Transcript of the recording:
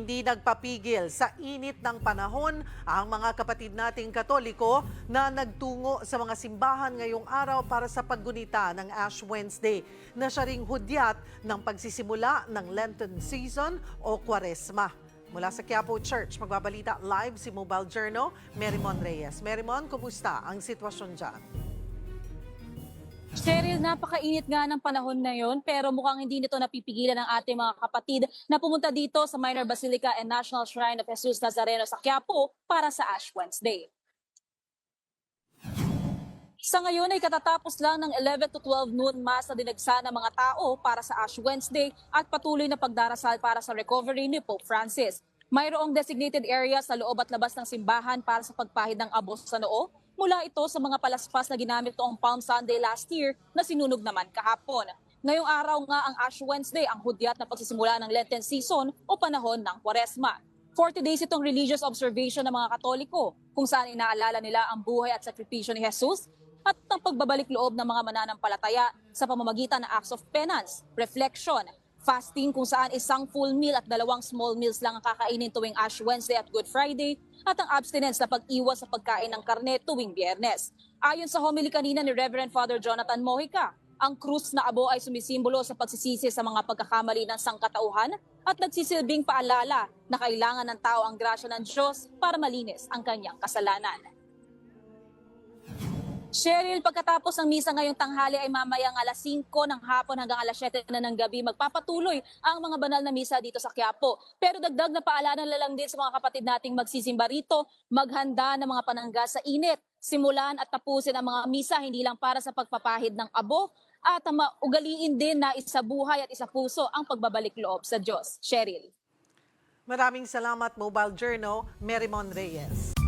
Hindi nagpapigil sa init ng panahon ang mga kapatid nating Katoliko na nagtungo sa mga simbahan ngayong araw para sa paggunita ng Ash Wednesday na siya ring hudyat ng pagsisimula ng Lenten season o Kwaresma. Mula sa Quiapo Church, magbabalita live si Mobile Journal, Merimon Reyes. Merimon, kumusta ang sitwasyon dyan? Cheryl, napakainit nga ng panahon na yon pero mukhang hindi nito napipigilan ng ating mga kapatid na pumunta dito sa Minor Basilica and National Shrine of Jesus Nazareno sa Quiapo para sa Ash Wednesday. Sa ngayon ay katatapos lang ng 11 to 12 noon mass na dinagsa ng mga tao para sa Ash Wednesday at patuloy na pagdarasal para sa recovery ni Pope Francis. Mayroong designated area sa loob at labas ng simbahan para sa pagpahid ng abos sa noo mula ito sa mga palaspas na ginamit noong Palm Sunday last year na sinunog naman kahapon. Ngayong araw nga ang Ash Wednesday ang hudyat na pagsisimula ng Lenten season o panahon ng Kwaresma. 40 days itong religious observation ng mga Katoliko kung saan inaalala nila ang buhay at sakripisyo ni Jesus at ang pagbabalik loob ng mga mananampalataya sa pamamagitan ng acts of penance, reflection, fasting kung saan isang full meal at dalawang small meals lang ang kakainin tuwing Ash Wednesday at Good Friday at ang abstinence na pag-iwas sa pagkain ng karne tuwing biyernes. Ayon sa homily kanina ni Reverend Father Jonathan Mojica, ang krus na abo ay sumisimbolo sa pagsisisi sa mga pagkakamali ng sangkatauhan at nagsisilbing paalala na kailangan ng tao ang grasya ng Diyos para malinis ang kanyang kasalanan. Cheryl, pagkatapos ng misa ngayong tanghali ay mamayang alas 5 ng hapon hanggang alas 7 na ng gabi magpapatuloy ang mga banal na misa dito sa Quiapo. Pero dagdag na paalala na lang din sa mga kapatid nating magsisimba rito, maghanda ng mga panangga sa init. Simulan at tapusin ang mga misa hindi lang para sa pagpapahid ng abo at maugaliin din na isa buhay at isa puso ang pagbabalik loob sa Diyos. Cheryl. Maraming salamat, Mobile Journal, Merimon Reyes.